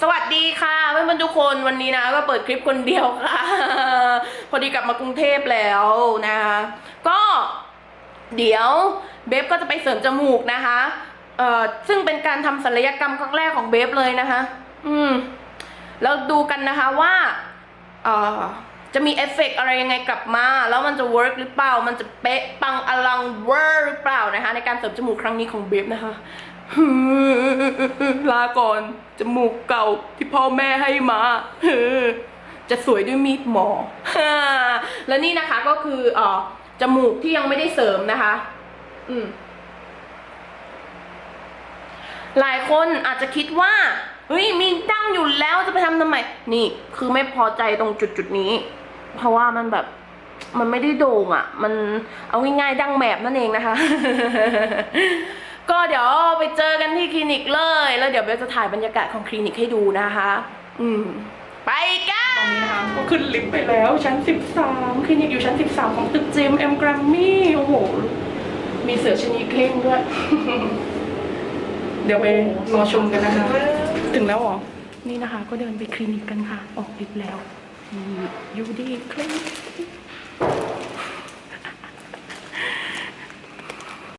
สวัสดีค่ะเพื่อนๆทุกคนวันนี้นะก็เปิดคลิปคนเดียวค่ะ พอดีกลับมากรุงเทพแล้วนะคะก็เดี๋ยวเบฟก็จะไปเสริมจมูกนะคะเอ่อซึ่งเป็นการทำศัลยกรรมครั้งแรกของเบฟเลยนะคะ อืมแล้วดูกันนะคะว่าเอ่อ จะมีเอฟเฟกต์อะไรยังไงกลับมา แล้วมันจะเวิร์กหรือเปล่า มันจะเป๊ะปังอลังเวอร์หรือเปล่านะคะ ในการเสริมจมูกครั้งนี้ของเบฟนะคะลาก่อนจมูกเก่าที่พ่อแม่ให้มาจะสวยด้วยมีดหมอ และนี่นะคะก็คือเอ่อจมูกที่ยังไม่ได้เสริมนะคะ อืมหลายคนอาจจะคิดว่า เฮ้ยมีดั้งอยู่แล้วจะไปทำทำไม นี่คือไม่พอใจตรงจุดจุดนี้ เพราะว่ามันแบบมันไม่ได้โด่งอะ่ะ มันเอาง่ายๆดั้งแมบนั่นเองนะคะ ก็เดี๋ยวไปเจอกันที่คลินิกเลย แล้วเดี๋ยวเบลจะถ่ายบรรยากาศของคลินิกให้ดูนะคะ อืม ไปกันตอนนี้นะคะก็ขึ้นลิฟต์ไปแล้วชั้น 13 คลินิกอยู่ชั้น 13 ของตึกเจมเอ็มแกรมมี่ โอ้โห มีเสือชนีเคร่งด้วย เดี๋ยวไปรอชมกันนะคะ ถึงแล้วเหรอ นี่นะคะ ก็เดินไปคลินิกกันค่ะ ออกลิฟต์แล้วยูดีคลินิก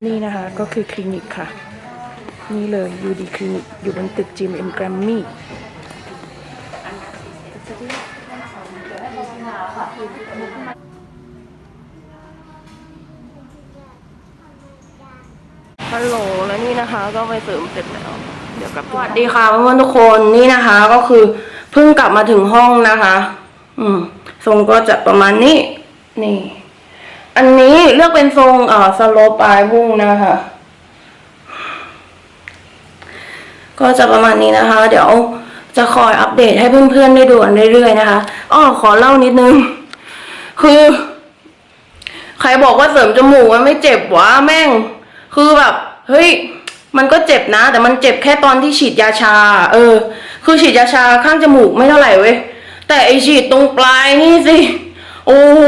นี่นะคะก็คือคลินิกค่ะ นี่เลยยูดีคลินิกอยู่บนตึกจิมเอ็มแกรมมี่ฮัลโหลแล้ว นะคะ ก็ไปเสริมเสร็จแล้ว เดี๋ยวกลับสวัสดีค่ะเพื่อนๆทุกคนนี่นะคะก็คือเพิ่งกลับมาถึงห้องนะคะ อืม ทรงก็จะประมาณนี้ นี่ อันนี้เลือกเป็นทรงเอ่อสโลปลายพุ่งนะคะ ก็จะประมาณนี้นะคะ เดี๋ยวจะคอยอัปเดตให้เพื่อนๆได้ดูกันเรื่อยๆนะคะอ้อขอเล่านิดนึง คือ ใครบอกว่าเสริมจมูกมันไม่เจ็บวะแม่ง คือแบบ เฮ้ย มันก็เจ็บนะ แต่มันเจ็บแค่ตอนที่ฉีดยาชา เออ คือฉีดยาชาข้างจมูกไม่เท่าไหร่เว้ยแต่ไอฉีดตรงปลายนี่สิโอ้โห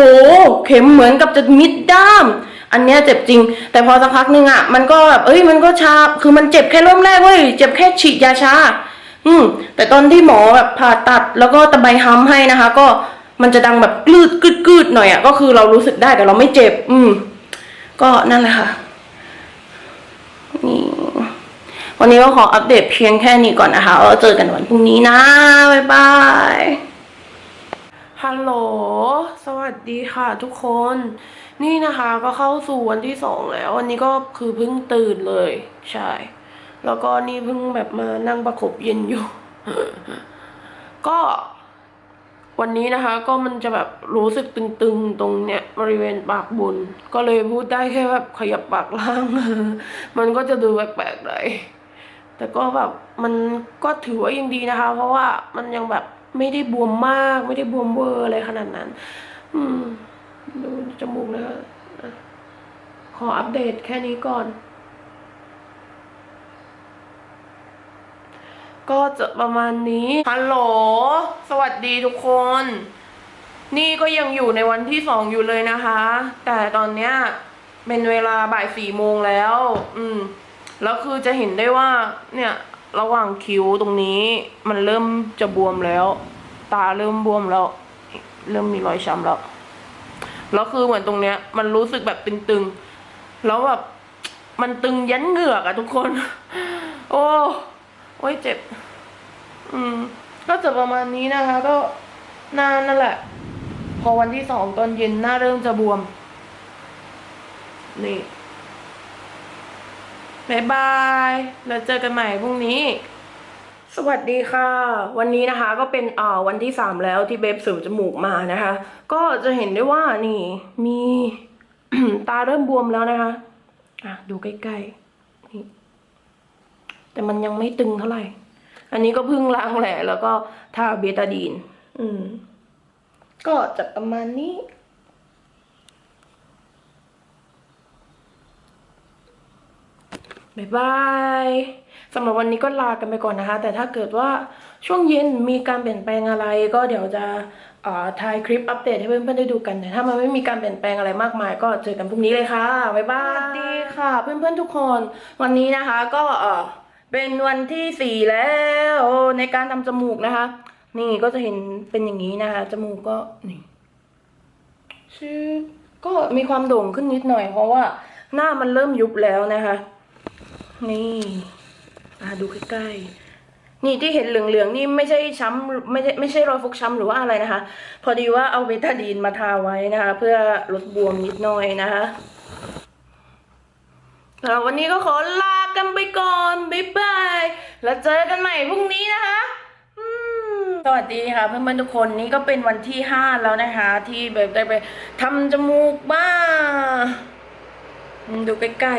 เข็มเหมือนกับจะมิดด้าม อันเนี้ยเจ็บจริง แต่พอสักพักหนึงอะมันก็แบบเอ้ยมันก็ชาคือมันเจ็บแค่เริ่มแรกเว้ยเจ็บแค่ฉีดยาชา อืม แต่ตอนที่หมอแบบผ่าตัดแล้วก็ตะไบฮัมให้นะคะ ก็มันจะดังแบบกลืดกลืดกลืดหน่อยอะก็คือเรารู้สึกได้แต่เราไม่เจ็บ อืม ก็นั่นแหละค่ะ นี่วันนี้ก็ขออัปเดตเพียงแค่นี้ก่อนนะคะแล้วเจอกันวันพรุ่งนี้นะ บ๊ายบาย ฮัลโหล สวัสดีค่ะทุกคน นี่นะคะก็เข้าสู่วันที่สองแล้ว วันนี้ก็คือเพิ่งตื่นเลย ใช่ แล้วก็นี่เพิ่งแบบมานั่งประคบเย็นอยู่ ก็ วันนี้นะคะก็มันจะแบบรู้สึกตึงๆตรงเนี้ยบริเวณปากบน ก็เลยพูดได้แค่แบบขยับปากล่าง มันก็จะดูแปลกๆหน่อยแต่ก็แบบมันก็ถือว่ายังดีนะคะ เพราะว่ามันยังแบบไม่ได้บวมมากไม่ได้บวมเวอร์อะไรขนาดนั้น อืม ดูจมูกนะคะขออัปเดตแค่นี้ก่อน ก็จะประมาณนี้ ฮัลโหล สวัสดีทุกคน นี่ก็ยังอยู่ในวันที่สองอยู่เลยนะคะ แต่ตอนเนี้ยเป็นเวลาบ่ายสี่โมงแล้ว อืม แล้วคือจะเห็นได้ว่า เนี่ย ระหว่างคิ้วตรงนี้ มันเริ่มจะบวมแล้ว ตาเริ่มบวมแล้ว เริ่มมีรอยช้ำแล้ว แล้วคือเหมือนตรงเนี้ย มันรู้สึกแบบตึงๆ แล้วแบบ มันตึงยันเหงือกอะทุกคน โอ้ โอ้ยเจ็บ อืม ก็จะประมาณนี้นะคะ ก็นานนั่นแหละ พอวันที่สองตอนเย็นหน้าเริ่มจะบวม นี่บายบาย แล้วเจอกันใหม่พรุ่งนี้ สวัสดีค่ะ วันนี้นะคะก็เป็นอ่าวันที่สามแล้วที่เบบสริมจมูกมานะคะ ก็จะเห็นได้ว่านี่ มี ตาเริ่มบวมแล้วนะคะ อะ ดูใกล้ๆนี่ แต่มันยังไม่ตึงเท่าไหร่ อันนี้ก็เพิ่งล้างแหละ แล้วก็ทาเบตาดีน อืม ก็จะประมาณนี้บ๊ายบายสำหรับวันนี้ก็ลากันไปก่อนนะคะ แต่ถ้าเกิดว่าช่วงเย็นมีการเปลี่ยนแปลงอะไร ก็เดี๋ยวจะเอ่อถ่ายคลิปอัปเดตให้เพื่อนๆได้ดูกันแต่ถ้ามันไม่มีการเปลี่ยนแปลงอะไรมากมาย ก็เจอกันพรุ่งนี้เลยค่ะบ๊ายบายสวัสดีค่ะ เพื่อนๆทุกคน วันนี้นะคะ ก็เอ่อ เป็นวันที่สี่แล้วในการทำจมูกนะคะ นี่ก็จะเห็นเป็นอย่างนี้นะคะ จมูกก็นี่ชื่อก็มีความโด่งขึ้นนิดหน่อย เพราะว่าหน้ามันเริ่มยุบแล้วนะคะ นี่อะดูใกล้ๆนี่ที่เห็นเหลืองๆนี่ไม่ใช่ช้ำไม่ใช่ไม่ใช่รอยฟกช้ำหรือว่าอะไรนะคะ พอดีว่าเอาเบตาดีนมาทาไว้นะคะ เพื่อลดบวมนิดหน่อยนะคะแล้ววันนี้ก็ขอลา กันไปก่อนบ๊ายบายแล้วเจอกันใหม่พรุ่งนี้นะคะสวัสดีค่ะเพื่อนๆทุกคนนี่ก็เป็นวันที่ห้าแล้วนะคะ ที่แบบได้ไปทำจมูกบ้างดูใกล้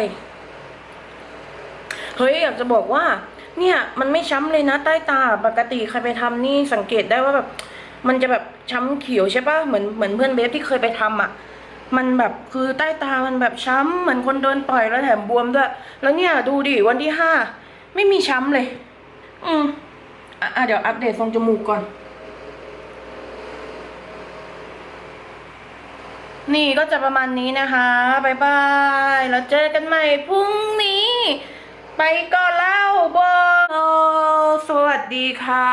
ๆเฮ้ยอยากจะบอกว่า เนี่ย มันไม่ช้ำเลยนะใต้ตาปกติใครไปทำนี่สังเกตได้ว่าแบบ มันจะแบบช้ำเขียวใช่ปะเหมือนเหมือนเพื่อนเบฟที่เคยไปทำอะ มันแบบคือใต้ตามันแบบช้ำเหมือนคนโดนต่อยแล้วแถมบวมด้วย แล้วเนี่ยดูดิวันที่ห้าไม่มีช้ำเลย อืมอะเดี๋ยวอัปเดตทรงจมูกก่อน นี่ก็จะประมาณนี้นะคะบายบาย แล้วเจอกันใหม่พรุ่งนี้ ไปก่อนแล้วบอสวัสดีค่ะ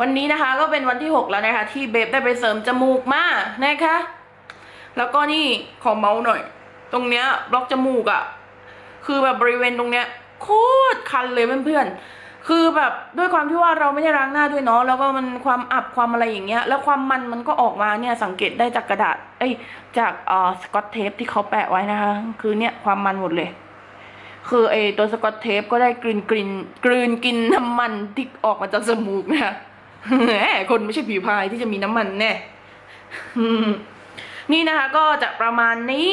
วันนี้นะคะก็เป็นวันที่ 6 แล้วนะคะ ที่เบบได้ไปเสริมจมูกมานะคะ แล้วก็นี่ขอเมาส์หน่อย ตรงเนี้ยบล็อกจมูกอะ่ะคือแบบบริเวณตรงเนี้ยโคตรคันเลยเพื่อนๆ คือแบบด้วยความที่ว่าเราไม่ได้ล้างหน้าด้วยเนาะ แล้วก็มันความอับความอะไรอย่างเงี้ย แล้วความมันมันก็ออกมาเนี่ยสังเกตได้จากกระดาษ เอ้ย จากเอ่อสกอตเทปที่เขาแปะไว้นะคะ คือเนี่ยความมันหมดเลย คือไอตัวสกอตเทปก็ได้กลืนกลืนกลืนกินน้ำมันที่ออกมาจากจมูกนะคะแหมคนไม่ใช่ผิวพายที่จะมีน้ำมันแน่ นี่นะคะก็จะประมาณนี้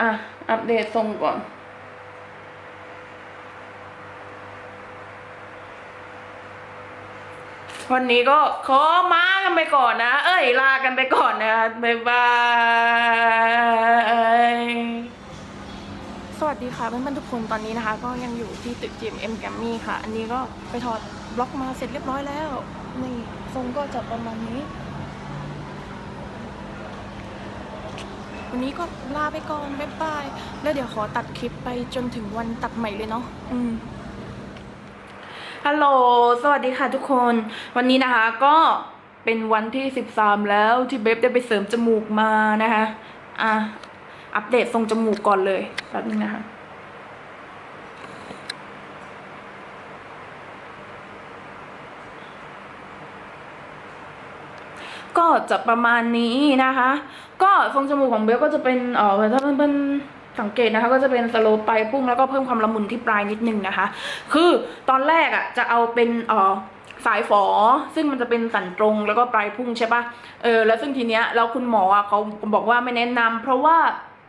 อะ อัปเดตทรงก่อน วันนี้ก็ขอมากันไปก่อนนะ เอ้ย ลากันไปก่อนนะ บ๊ายบาย สวัสดีค่ะเพื่อนๆทุกคนตอนนี้นะคะ ก็ยังอยู่ที่ตึก GMM g a m m y ค่ะ อันนี้ก็ไปถอดบล็อกมาเสร็จเรียบร้อยแล้ว นี่ทรงก็จะประมาณนี้ วันนี้ก็ลาไปก่อน บ๊ายบาย แล้วเดี๋ยวขอตัดคลิปไปจนถึงวันตัดใหม่เลยเนาะอืมฮัลโหล สวัสดีค่ะทุกคน วันนี้นะคะก็เป็นวันที่ 13 แล้วที่เบบได้ไปเสริมจมูกมานะคะ อะ อัปเดตทรงจมูกก่อนเลยแป๊บนึงนะคะ ก็จะประมาณนี้นะคะ ก็ทรงจมูกของเบลก็จะเป็นเออถ้าเพื่อนๆสังเกตนะคะก็จะเป็นสโลปไปพุ่งแล้วก็เพิ่มความละมุนที่ปลายนิดนึงนะคะ คือตอนแรกอะจะเอาเป็นเออสายฝอ ซึ่งมันจะเป็นสันตรงแล้วก็ปลายพุ่งใช่ปะเออแล้วซึ่งทีเนี้ยแล้วคุณหมออะเขาบอกว่าไม่แนะนำเพราะว่า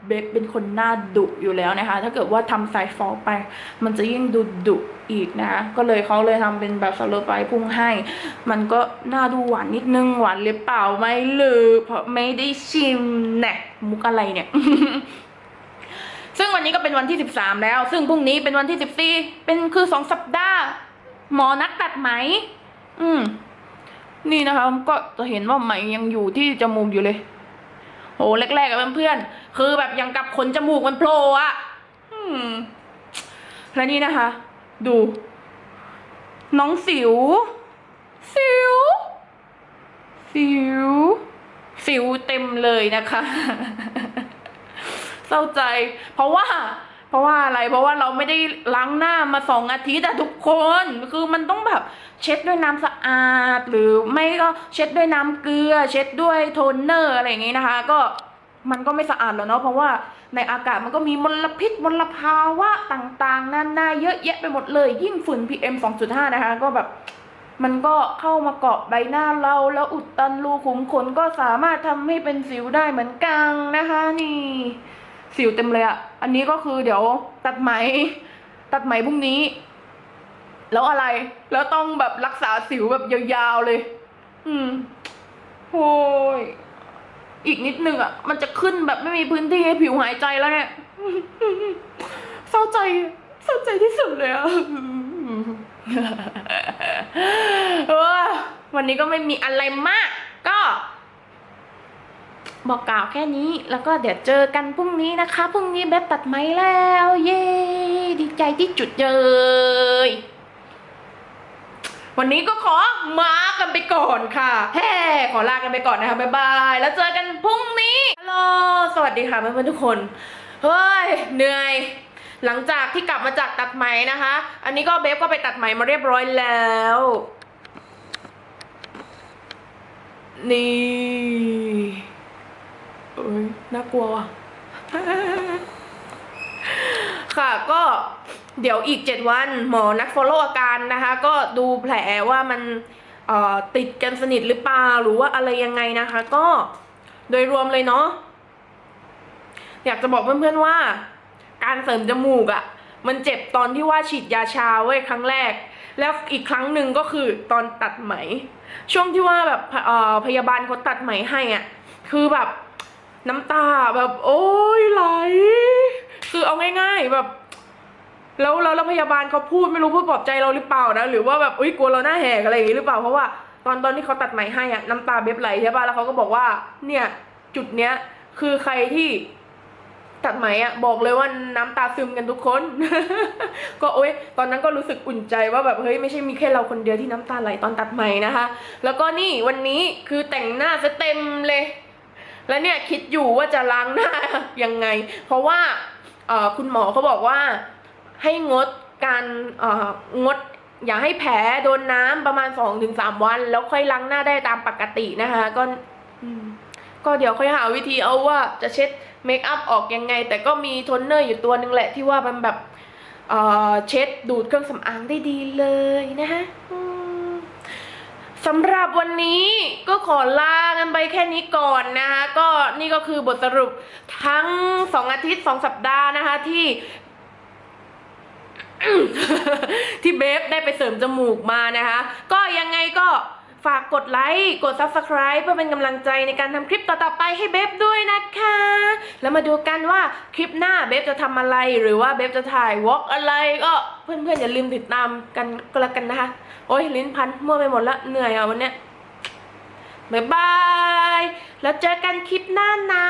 เบฟเป็นคนหน้าดุอยู่แล้วนะคะ ถ้าเกิดว่าทำสายฟอกไป มันจะยิ่งดุดุอีกนะคะ ก็เลยเขาเลยทำเป็นแบบสโลปไปพุ่งให้ มันก็น่าดูหวานนิดนึงหวานหรือเปล่าไม่รู้เพราะไม่ได้ชิมแน่มุกอะไรเนี่ย ซึ่งวันนี้ก็เป็นวันที่สิบสามแล้ว ซึ่งพรุ่งนี้เป็นวันที่สิบสี่เป็นคือสองสัปดาห์ หมอนัดตัดไหม อืม นี่นะคะก็จะเห็นว่าไหมยังอยู่ที่จมูกอยู่เลย โหแรกๆกับเพื่อนๆคือแบบยังกับขนจมูกมันโผล่อะอืมและนี่นะคะ ดู น้องสิว สิว สิว สิวเต็มเลยนะคะ เศร้าใจ เพราะว่า เพราะว่าอะไรเพราะว่าเราไม่ได้ล้างหน้ามาสองอาทิตย์อะทุกคนคือมันต้องแบบเช็ดด้วยน้ำสะอาด หรือไม่ก็เช็ดด้วยน้ำเกลือ เช็ดด้วยโทนเนอร์อะไรอย่างงี้นะคะ ก็มันก็ไม่สะอาดแล้วเนาะเพราะว่าในอากาศมันก็มีมลพิษมลภาวะต่างๆนานาเยอะแยะไปหมดเลย ยิ่งฝุ่น PM 2.5 นะคะ ก็แบบมันก็เข้ามาเกาะใบหน้าเราแล้วอุดตันรูขุมขนก็สามารถทำให้เป็นสิวได้เหมือนกันนะคะนี่ สิวเต็มเลยอะอันนี้ก็คือเดี๋ยวตัดไหม ตัดไหมพรุ่งนี้ แล้วอะไร แล้วต้องแบบรักษาสิวแบบยาวๆเลย อืมโอ้ยอีกนิดนึงอะมันจะขึ้นแบบไม่มีพื้นที่ให้ผิวหายใจแล้วเนี่ยเศร้าใจเศร้าใจที่สุดเลยอะวันนี้ก็ไม่มีอะไรมาก บอกกล่าวแค่นี้แล้วก็เดี๋ยวเจอกันพรุ่งนี้นะคะ พรุ่งนี้เบบตัดไม้แล้ว เย้ดีใจที่จุดเลยวันนี้ก็ขอมากันไปก่อนค่ะแฮ่ขอลากันไปก่อนนะคะบ๊ายบายแล้วเจอกันพรุ่งนี้ฮัลโหลสวัสดีค่ะเพื่อนๆทุกคนเฮ้ยเหนื่อย หลังจากที่กลับมาจากตัดไหมนะคะ อันนี้ก็เบฟก็ไปตัดไหมมาเรียบร้อยแล้ว นี่ เอ้ยน่ากลัวว่ะค่ะก็เดี๋ยวอีก 7 วันหมอนัด follow อาการนะคะ ก็ดูแผลว่ามันติดกันสนิทหรือเปล่าหรือว่าอะไรยังไงนะคะ ก็โดยรวมเลยเนาะอยากจะบอกเพื่อนๆว่า การเสริมจมูกอะ่ะ มันเจ็บตอนที่ว่าฉีดยาชาเว้ยครั้งแรก แล้วอีกครั้งหนึ่งก็คือตอนตัดไหม ช่วงที่ว่าแบบพยาบาลเขาตัดไหมให้อะ่ะ คือแบบ น้ำตาแบบโอ้ยไหล คือเอาง่ายๆแบบแล้วแล้วพยาบาลเขาพูดไม่รู้พูดปลอบใจเราหรือเปล่านะหรือว่าแบบอุ้ยกลัวเราหน้าแหกอะไรอย่างงี้หรือเปล่าเพราะว่าตอนตอนที่เขาตัดไหมให้อะน้ำตาเบ็บไหลใช่ป่ะแล้วเขาก็บอกว่า เนี่ยจุดเนี้ย คือใครที่ตัดไหมอะบอกเลยว่าน้ำตาซึมกันทุกคน ก็โอ๊ยตอนนั้นก็รู้สึกอุ่นใจว่าแบบเฮ้ยไม่ใช่มีแค่เราคนเดียวที่น้ำตาไหลตอนตัดไหมนะคะ แล้วก็นี่วันนี้คือแต่งหน้าซะเต็มเลย แล้วเนี่ยคิดอยู่ว่าจะล้างหน้ายังไง เพราะว่าเอ่อคุณหมอเขาบอกว่าให้งดการเอ่องดอย่าให้แผลโดนน้ำประมาณ2-3วัน แล้วค่อยล้างหน้าได้ตามปกตินะคะก็อืมก็เดี๋ยวค่อยหาวิธีเอาว่าจะเช็ดเมคอัพออกยังไง แต่ก็มีโทนเนอร์อยู่ตัวหนึงแหละที่ว่ามันแบบเอ่อเช็ดดูดเครื่องสำอางได้ดีเลยนะคะอืม สำหรับวันนี้ก็ขอลากันไปแค่นี้ก่อนนะคะก็นี่ก็คือบทสรุปทั้งสองอาทิตย์สองสัปดาห์นะคะที่ ที่เบฟได้ไปเสริมจมูกมานะคะ ก็ยังไงก็ฝากกดไลค์ กด Subscribe เพื่อเป็นกำลังใจในการทำคลิปต่อๆไปให้เบฟด้วยนะคะ แล้วมาดูกันว่าคลิปหน้าเบฟจะทำอะไร หรือว่าเบฟจะถ่ายวอล์กอะไรก็เพื่อนๆอย่าลืมติดตามกันก็แล้วกันนะคะ โอ้ยลิ้นพันมั่วไปหมดละเหนื่อยอะวันเนี้ยบายบาย แล้วเจอกันคลิปหน้านะ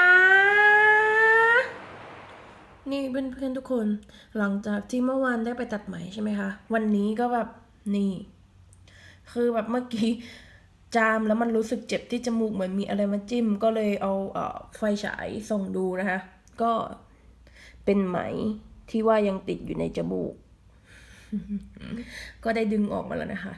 นี่เพื่อนๆทุกคน หลังจากที่เมื่อวานได้ไปตัดไหมใช่ไหมคะ วันนี้ก็แบบนี่ คือแบบเมื่อกี้จามแล้วมันรู้สึกเจ็บที่จมูกเหมือนมีอะไรมาจิ้ม ก็เลยเอาเอ่อไฟฉายส่องดูนะคะ ก็เป็นไหมที่ว่ายังติดอยู่ในจมูก ก็ได้ดึงออกมาแล้วนะคะ